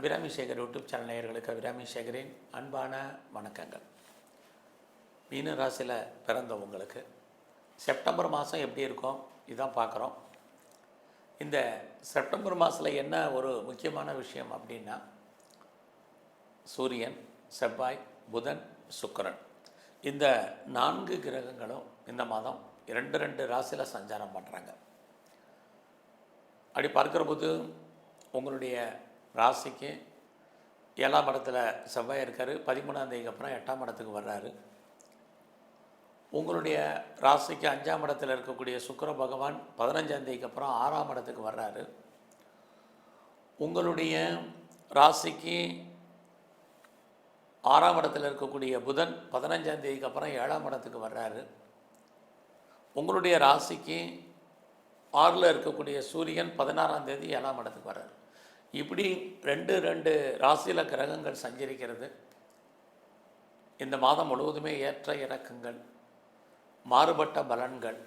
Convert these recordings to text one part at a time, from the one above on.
Abirami Sekar YouTube channel நேயர்களுக்கு அபிராமி சேகரின் அன்பான வணக்கங்கள். மீன ராசியில் பிறந்தவங்களுக்கு செப்டம்பர் மாதம் எப்படி இருக்கும்? இதான் பார்க்குறோம். இந்த செப்டம்பர் மாதத்தில் என்ன ஒரு முக்கியமான விஷயம் அப்படின்னா சூரியன் செவ்வாய் புதன் சுக்கிரன். இந்த நான்கு கிரகங்களும் இந்த மாதம் இரண்டு ரெண்டு ராசியில் சஞ்சாரம் பண்ணுறாங்க அப்படி பார்க்குற போது உங்களுடைய ராசிக்கு ஏழாம் இடத்துல செவ்வாய் இருக்கார். பதிமூணாம் தேதிக்கு அப்புறம் எட்டாம் இடத்துக்கு வர்றாரு. உங்களுடைய ராசிக்கு அஞ்சாம் இடத்துல இருக்கக்கூடிய சுக்கிர பகவான் பதினஞ்சாம் தேதிக்கு அப்புறம் ஆறாம் இடத்துக்கு வர்றாரு. உங்களுடைய ராசிக்கு ஆறாம் இடத்துல இருக்கக்கூடிய புதன் பதினஞ்சாம் தேதிக்கு அப்புறம் ஏழாம் இடத்துக்கு வர்றாரு. உங்களுடைய ராசிக்கு ஆறில் இருக்கக்கூடிய சூரியன் பதினாறாம் தேதி ஏழாம் இடத்துக்கு வர்றாரு. இப்படி ரெண்டு ரெண்டு ராசியில் கிரகங்கள் சஞ்சரிக்கிறது. இந்த மாதம் முழுவதுமே ஏற்ற இறக்கங்கள் மாறுபட்ட பலன்கள்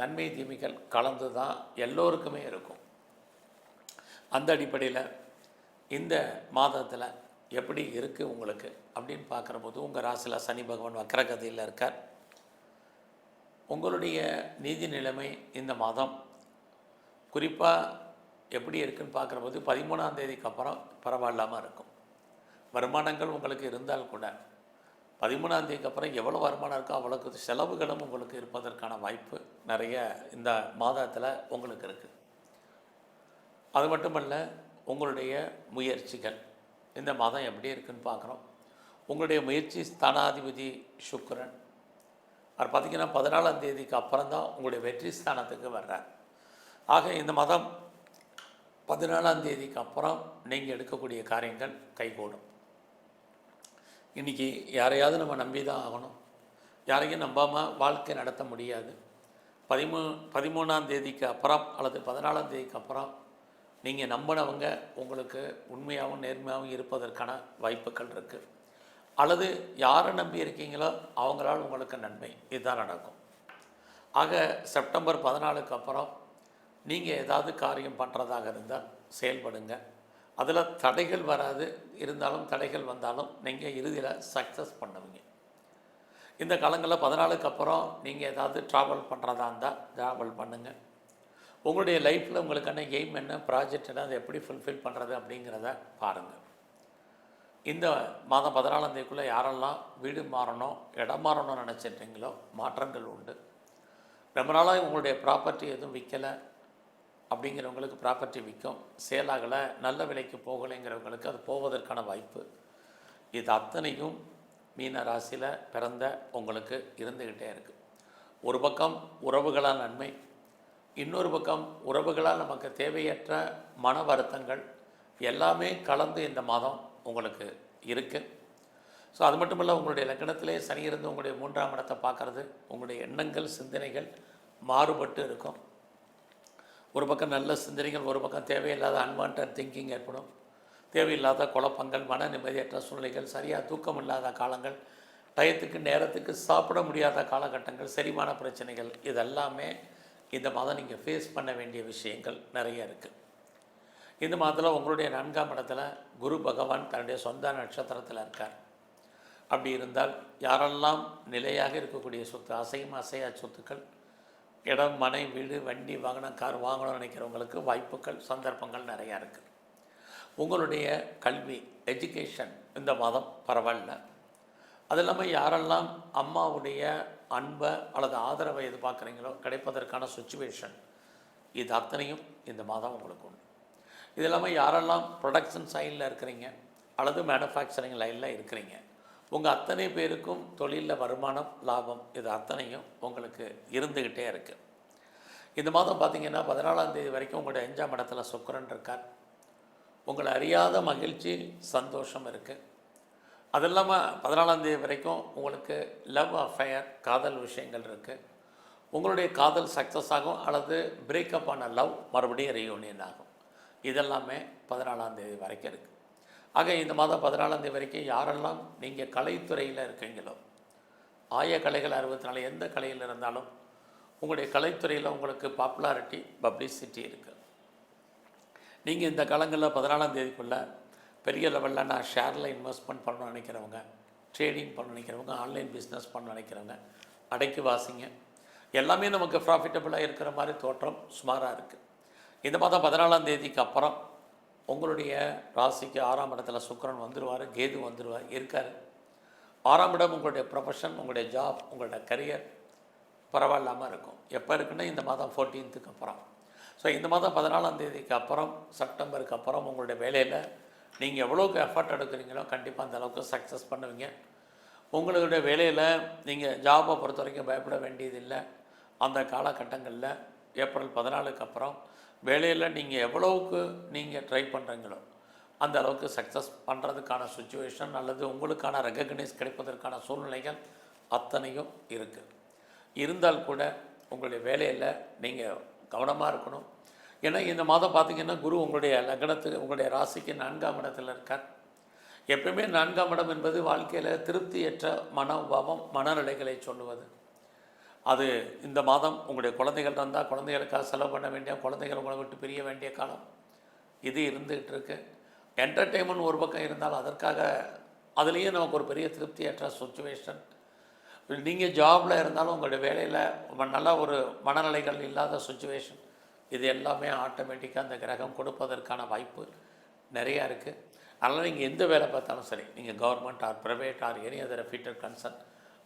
நன்மை தீமைகள் கலந்து தான் எல்லோருக்குமே இருக்கும். அந்த அடிப்படையில் இந்த மாதத்தில் எப்படி இருக்குது உங்களுக்கு அப்படின்னு பார்க்குற போது உங்கள் ராசியில் சனி பகவான் வக்கரகதியில் இருக்கார். உங்களுடைய நீதி நிலைமை இந்த மாதம். குறிப்பாக எப்படி இருக்குன்னு பார்க்குற போது பதிமூணாம் தேதிக்கு அப்புறம் பரவாயில்லாமல் இருக்கும். வருமானங்கள் உங்களுக்கு இருந்தால் கூட பதிமூணாம் தேதிக்கு அப்புறம் எவ்வளோ வருமானம் இருக்கோ அவ்வளோக்கு செலவுகளும் உங்களுக்கு இருப்பதற்கான வாய்ப்பு நிறைய இந்த மாதத்தில் உங்களுக்கு இருக்குது அது மட்டுமல்ல உங்களுடைய முயற்சிகள் இந்த மாதம் எப்படி இருக்குன்னு பார்க்குறோம். உங்களுடைய முயற்சி ஸ்தானாதிபதி சுக்கரன். அவர் பார்த்திங்கன்னா பதினாலாம் தேதிக்கு அப்புறம் தான் உங்களுடைய வெற்றி ஸ்தானத்துக்கு வர்றார். ஆக இந்த மாதம் பதினாலாம் தேதிக்கு அப்புறம் நீங்கள் எடுக்கக்கூடிய காரியங்கள் கைகூடும். இன்றைக்கி யாரையாவது நம்ம நம்பி தான் ஆகணும். யாரையும் நம்பாமல் வாழ்க்கை நடத்த முடியாது. பதிமூ பதிமூணாம் தேதிக்கு அப்புறம் அல்லது பதினாலாம் தேதிக்கு அப்புறம் நீங்கள் நம்பினவங்க உங்களுக்கு உண்மையாகவும் நேர்மையாகவும் இருப்பதற்கான வாய்ப்புகள் இருக்குது அல்லது யாரை நம்பி இருக்கீங்களோ அவங்களால் உங்களுக்கு நன்மை. இதுதான் நடக்கும். ஆக செப்டம்பர் பதினாலுக்கு அப்புறம் நீங்கள் ஏதாவது காரியம் பண்ணுறதாக இருந்தால் செயல்படுங்க. அதில் தடைகள் வராது. இருந்தாலும் தடைகள் வந்தாலும் நீங்கள் இறுதியில் சக்ஸஸ் பண்ணுவீங்க. இந்த காலங்களில் பதினாலுக்கு அப்புறம் நீங்கள் ஏதாவது ட்ராவல் பண்ணுறதா இருந்தால் ட்ராவல் பண்ணுங்கள் உங்களுடைய லைஃப்பில் உங்களுக்கான எய்ம் என்ன ப்ராஜெக்ட் என்ன அதை எப்படி ஃபுல்ஃபில் பண்ணுறது அப்படிங்கிறத பாருங்கள் இந்த மாதம் பதினாலாம் தேதிக்குள்ளே யாரெல்லாம் வீடு மாறணும் இடம் மாறணும்னு நினச்சிட்றீங்களோ மாற்றங்கள் உண்டு. ரொம்ப நாளாக உங்களுடைய ப்ராப்பர்ட்டி எதுவும் விற்கலை அப்படிங்கிறவங்களுக்கு ப்ராப்பர்ட்டி விற்கும். சேலாகலை நல்ல விலைக்கு போகலைங்கிறவங்களுக்கு அது போவதற்கான வாய்ப்பு. இது அத்தனையும் மீன ராசியில் பிறந்த உங்களுக்கு இருந்துக்கிட்டே இருக்குது ஒரு பக்கம் உறவுகளால் நன்மை இன்னொரு பக்கம் உறவுகளால் நமக்கு தேவையற்ற மன வருத்தங்கள் எல்லாமே கலந்து இந்த மாதம் உங்களுக்கு இருக்குது ஸோ அது மட்டும் இல்லை உங்களுடைய லக்கணத்திலே சனி இருந்து உங்களுடைய மூன்றாம் இடத்தை பார்க்குறது உங்களுடைய எண்ணங்கள் சிந்தனைகள் மாறுபட்டு இருக்கும். ஒரு பக்கம் நல்ல சிந்தனைகள் ஒரு பக்கம் தேவையில்லாத அன்வான்ட் திங்கிங் ஏற்படும். தேவையில்லாத குழப்பங்கள் மன நிம்மதியற்ற சூழ்நிலைகள் சரியாக தூக்கம் இல்லாத காலங்கள் டயத்துக்கு நேரத்துக்கு சாப்பிட முடியாத காலகட்டங்கள் செரிமான பிரச்சனைகள் இதெல்லாமே இந்த மாதம் நீங்கள் ஃபேஸ் பண்ண வேண்டிய விஷயங்கள் நிறைய இருக்குது இந்த மாதத்தில் உங்களுடைய நான்காம் இடத்துல குரு பகவான் தன்னுடைய சொந்த நட்சத்திரத்தில் இருக்கார். அப்படி இருந்தால் யாரெல்லாம் நிலையாக இருக்கக்கூடிய சொத்து அசையும் அசையா சொத்துக்கள் இடம் மனை வீடு வண்டி வாகனம் கார் வாங்கணும்னு நினைக்கிறவங்களுக்கு வாய்ப்புகள் சந்தர்ப்பங்கள் நிறையா இருக்குது உங்களுடைய கல்வி எஜுகேஷன் இந்த மாதம் பரவாயில்ல. அது இல்லாமல் யாரெல்லாம் அம்மாவுடைய அன்பை அல்லது ஆதரவை எதிர்பார்க்குறீங்களோ கிடைப்பதற்கான சுச்சுவேஷன் இது அத்தனையும் இந்த மாதம் உங்களுக்கு உண்டு. இது இல்லாமல் யாரெல்லாம் ப்ரொடக்ஷன் சைடில் இருக்கிறீங்க அல்லது மேனுஃபேக்சரிங் லைனில் இருக்கிறீங்க உங்கள் அத்தனை பேருக்கும் தொழிலில் வருமானம் லாபம் இது அத்தனையும் உங்களுக்கு இருந்துக்கிட்டே இருக்குது இந்த மாதம் பார்த்திங்கன்னா பதினாலாம் தேதி வரைக்கும் உங்களுடைய அஞ்சாம் இடத்துல சுக்கரன் இருக்கார். உங்களை அறியாத மகிழ்ச்சி சந்தோஷம் இருக்குது அது இல்லாமல் பதினாலாம் தேதி வரைக்கும் உங்களுக்கு லவ் அஃபயர் காதல் விஷயங்கள் இருக்குது உங்களுடைய காதல் சக்ஸஸ் ஆகும் அல்லது பிரேக்கப் ஆன லவ் மறுபடியும் ரீயூனியன் ஆகும். இதெல்லாமே பதினாலாம் தேதி வரைக்கும் இருக்குது ஆக இந்த மாதம் பதினாலாம் தேதி வரைக்கும் யாரெல்லாம் நீங்கள் கலைத்துறையில் இருக்கீங்களோ ஆய கலைகள் அறுபத்தி நாலு எந்த கலையில் இருந்தாலும் உங்களுடைய கலைத்துறையில் உங்களுக்கு பாப்புலாரிட்டி பப்ளிசிட்டி இருக்குது நீங்கள் இந்த காலங்களில் பதினாலாம் தேதிக்குள்ளே பெரிய லெவலில் நான் ஷேரில் இன்வெஸ்ட்மெண்ட் பண்ண நினைக்கிறவங்க ட்ரேடிங் பண்ண நினைக்கிறவங்க ஆன்லைன் பிஸ்னஸ் பண்ண நினைக்கிறவங்க அடைக்கி வாசிங்க. எல்லாமே நமக்கு ப்ராஃபிட்டபுளாக இருக்கிற மாதிரி தோற்றம் சுமாராக இருக்குது இந்த மாதம் பதினாலாம் தேதிக்கு அப்புறம் உங்களுடைய ராசிக்கு ஆறாம் இடத்துல சுக்கிரன் வந்துடுவார் கேது வந்துடுவார் இருக்கார். ஆறாம் இடம் உங்களுடைய ப்ரொஃபஷன் உங்களுடைய ஜாப் உங்களுடைய கரியர் பரவாயில்லாமல் இருக்கும். எப்போ இருக்குன்னா இந்த மாதம் ஃபோர்டீன்த்துக்கு அப்புறம். ஸோ இந்த மாதம் பதினாலாம் தேதிக்கு அப்புறம் செப்டம்பருக்கு அப்புறம் உங்களுடைய வேலையில் நீங்கள் எவ்வளோக்கு எஃபர்ட் எடுக்கிறீங்களோ கண்டிப்பாக அந்த அளவுக்கு சக்ஸஸ் பண்ணுவீங்க. உங்களுடைய வேலையில் நீங்கள் ஜாபை பொறுத்த வரைக்கும் பயப்பட வேண்டியதில்லை. அந்த காலகட்டங்களில் ஏப்ரல் பதினாலுக்கு அப்புறம் வேலையில் நீங்கள் எவ்வளவுக்கு நீங்கள் ட்ரை பண்ணுறீங்களோ அந்த அளவுக்கு சக்ஸஸ் பண்ணுறதுக்கான சுச்சுவேஷன் அல்லது உங்களுக்கான ரெகக்னைஸ் கிடைப்பதற்கான சூழ்நிலைகள் அத்தனையும் இருக்குது இருந்தால் கூட உங்களுடைய வேலையில் நீங்கள் கவனமாக இருக்கணும். ஏன்னா இந்த மாதம் பார்த்தீங்கன்னா குரு உங்களுடைய லக்னத்துக்கு உங்களுடைய ராசிக்கு நான்காம் இடத்தில் இருக்கார். எப்பயுமே நான்காம் இடம் என்பது வாழ்க்கையில் திருப்தியற்ற மனோபாவம் மனநிலைகளை சொல்லுவது. அது இந்த மாதம் உங்களுடைய குழந்தைகள் இருந்தால் குழந்தைகளுக்காக செலவு பண்ண வேண்டிய குழந்தைகள் உங்களை விட்டு பிரிய வேண்டிய காலம். இது இருந்துகிட்டு இருக்கு. என்டர்டெயின்மெண்ட் ஒரு பக்கம் இருந்தால் அதற்காக அதுலேயும் நமக்கு ஒரு பெரிய திருப்தியற்ற சுச்சுவேஷன் நீங்கள் ஜாபில் இருந்தாலும் உங்களுடைய வேலையில் நல்ல ஒரு மனநிலைகள் இல்லாத சுச்சுவேஷன் இது எல்லாமே ஆட்டோமேட்டிக்காக அந்த கிரகம் கொடுப்பதற்கான வாய்ப்பு நிறையா இருக்குது அதனால் நீங்கள் எந்த வேலை பார்த்தாலும் சரி நீங்கள் government or private or any other feeder concern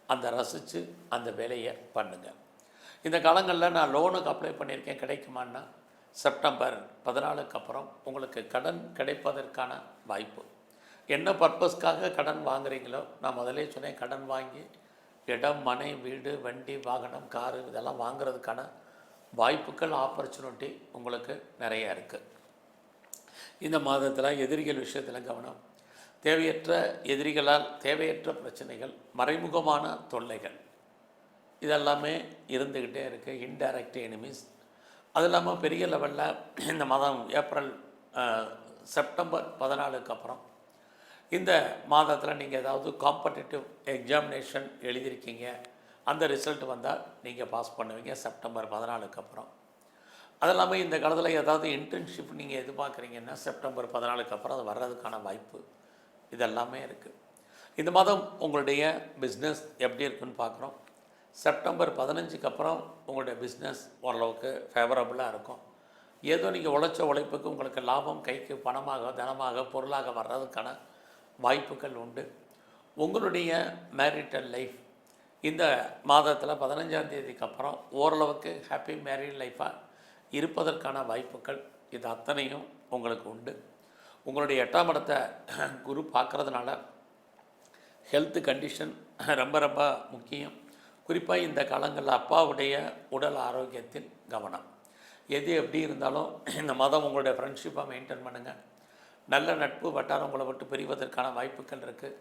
அந்த ரசித்து அந்த வேலையை பண்ணுங்கள் இந்த காலங்களில் நான் லோனுக்கு அப்ளை பண்ணியிருக்கேன் கிடைக்குமான்னா செப்டம்பர் பதினாலுக்கு அப்புறம் உங்களுக்கு கடன் கிடைப்பதற்கான வாய்ப்பு. என்ன பர்பஸ்க்காக கடன் வாங்குறீங்களோ நான் முதலே சொன்னேன் கடன் வாங்கி இடம் மனை வீடு வண்டி வாகனம் காரு இதெல்லாம் வாங்குறதுக்கான வாய்ப்புகள் ஆப்பர்ச்சுனிட்டி உங்களுக்கு நிறையா இருக்குது இந்த மாதத்தில் எதிரிகள் விஷயத்தில் கவனம் தேவையற்ற எதிரிகளால் தேவையற்ற பிரச்சனைகள் மறைமுகமான தொல்லைகள். இதெல்லாமே இருந்துக்கிட்டே இருக்குது இன்டைரக்ட் எனிமீஸ் அது இல்லாமல் பெரிய லெவலில் இந்த மாதம் ஏப்ரல் செப்டம்பர் பதினாலுக்கு அப்புறம் இந்த மாதத்தில் நீங்கள் ஏதாவது காம்படிட்டிவ் எக்ஸாமினேஷன் எழுதியிருக்கீங்க அந்த ரிசல்ட் வந்தால் நீங்கள் பாஸ் பண்ணுவீங்க செப்டம்பர் பதினாலுக்கு அப்புறம். அது இல்லாமல் இந்த காலத்தில் ஏதாவது இன்டர்ன்ஷிப் நீங்கள் எதிர்பார்க்குறீங்கன்னா செப்டம்பர் பதினாலுக்கு அப்புறம் அது வர்றதுக்கான வாய்ப்பு இதெல்லாமே இருக்குது இந்த மாதம் உங்களுடைய பிஸ்னஸ் எப்படி இருக்குன்னு பார்க்குறோம். செப்டம்பர் பதினஞ்சுக்கு அப்புறம் உங்களுடைய பிஸ்னஸ் ஓரளவுக்கு ஃபேவரபுளாக இருக்கும். ஏதோ நீங்கள் உழைச்ச உழைப்புக்கு உங்களுக்கு லாபம் கைக்கு பணமாக தனமாக பொருளாக வர்றதுக்கான வாய்ப்புகள் உண்டு. உங்களுடைய மேரிட்டல் லைஃப் இந்த மாதத்தில் பதினஞ்சாம் தேதிக்கு அப்புறம் ஓரளவுக்கு ஹாப்பி மேரிட் லைஃபாக இருப்பதற்கான வாய்ப்புகள் இது அத்தனையும் உங்களுக்கு உண்டு. உங்களுடைய எட்டாம் இடத்தை குரு பார்க்குறதுனால ஹெல்த் கண்டிஷன் ரொம்ப ரொம்ப முக்கியம். குறிப்பாக இந்த காலங்களில் அப்பாவுடைய உடல் ஆரோக்கியத்தில் கவனம். எது எப்படி இருந்தாலும் இந்த மதம் உங்களுடைய ஃப்ரெண்ட்ஷிப்பை மெயின்டைன் பண்ணுங்கள் நல்ல நட்பு வட்டாரம் உங்களை விட்டு பிரிவதற்கான வாய்ப்புகள் இருக்குது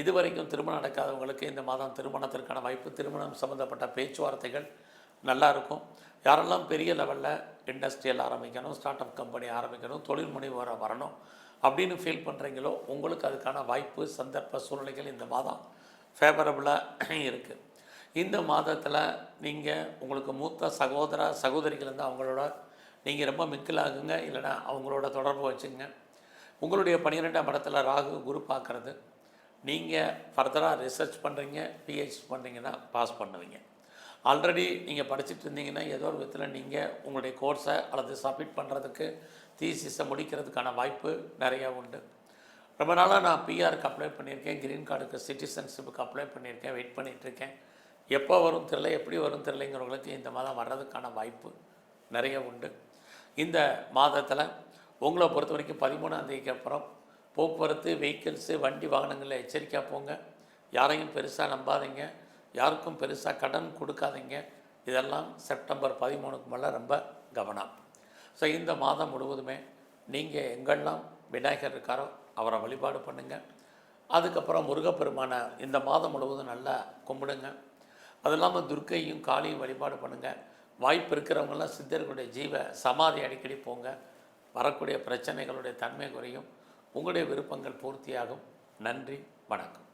இதுவரைக்கும் திருமணம் நடக்காதவங்களுக்கு இந்த மாதம் திருமணத்திற்கான வாய்ப்பு திருமணம் சம்மந்தப்பட்ட பேச்சுவார்த்தைகள் நல்லாயிருக்கும். யாரெல்லாம் பெரிய லெவலில் இண்டஸ்ட்ரியல் ஆரம்பிக்கணும் ஸ்டார்ட் அப் கம்பெனி ஆரம்பிக்கணும் தொழில் முனைவோர வரணும் அப்படின்னு ஃபீல் பண்ணுறீங்களோ உங்களுக்கு அதுக்கான வாய்ப்பு சந்தர்ப்ப சூழ்நிலைகள் இந்த மாதம் ஃபேவரபுளாக இருக்குது இந்த மாதத்தில் நீங்கள் உங்களுக்கு மூத்த சகோதர சகோதரிகள் இருந்தால் அவங்களோட நீங்கள் ரொம்ப மிக்கலாகுங்க இல்லைன்னா அவங்களோட தொடர்பு வச்சுங்க. உங்களுடைய பன்னிரெண்டாம் இடத்துல ராகு குரு பார்க்குறது நீங்கள் ஃபர்தராக ரிசர்ச் பண்ணுறீங்க பிஹெச் பண்ணுறீங்கன்னா பாஸ் பண்ணுவீங்க. ஆல்ரெடி நீங்கள் படிச்சுட்டு இருந்தீங்கன்னா ஏதோ ஒரு விதத்தில் நீங்கள் உங்களுடைய கோர்ஸை அல்லது சப்மிட் பண்ணுறதுக்கு தீசிஸை முடிக்கிறதுக்கான வாய்ப்பு நிறையா உண்டு. ரொம்ப நாளாக நான் பிஆருக்கு அப்ளை பண்ணியிருக்கேன். க்ரீன் கார்டுக்கு சிட்டிசன்ஷிப்புக்கு அப்ளை பண்ணியிருக்கேன். வெயிட் பண்ணிகிட்ருக்கேன் எப்போ வரும் தெரில எப்படி வரும் தெரிலங்கிறவங்களுக்கு இந்த மாதம் வர்றதுக்கான வாய்ப்பு நிறைய உண்டு. இந்த மாதத்தில் உங்களை பொறுத்த வரைக்கும் பதிமூணாம் தேதிக்கு அப்புறம் போக்குவரத்து வெஹிக்கிள்ஸு வண்டி வாகனங்களில் எச்சரிக்கையாக போங்க. யாரையும் பெருசாக நம்பாதீங்க. யாருக்கும் பெருசாக கடன் கொடுக்காதீங்க. இதெல்லாம் செப்டம்பர் பதிமூணுக்கு மேலே ரொம்ப கவனம். ஸோ இந்த மாதம் முழுவதுமே நீங்கள் எங்கெல்லாம் விநாயகர் இருக்காரோ அவரை வழிபாடு பண்ணுங்கள் அதுக்கப்புறம் முருகப்பெருமானை இந்த மாதம் முழுவதும் நல்லா கும்பிடுங்க. அது இல்லாமல் துர்க்கையும் காளியும் வழிபாடு பண்ணுங்கள் வாய்ப்பு இருக்கிறவங்கெல்லாம் சித்தர்களுடைய ஜீவ சமாதி அடிக்கடி போங்க. வரக்கூடிய பிரச்சனைகளுடைய தன்மை குறையும். உங்களுடைய விருப்பங்கள் பூர்த்தியாகும். நன்றி வணக்கம்.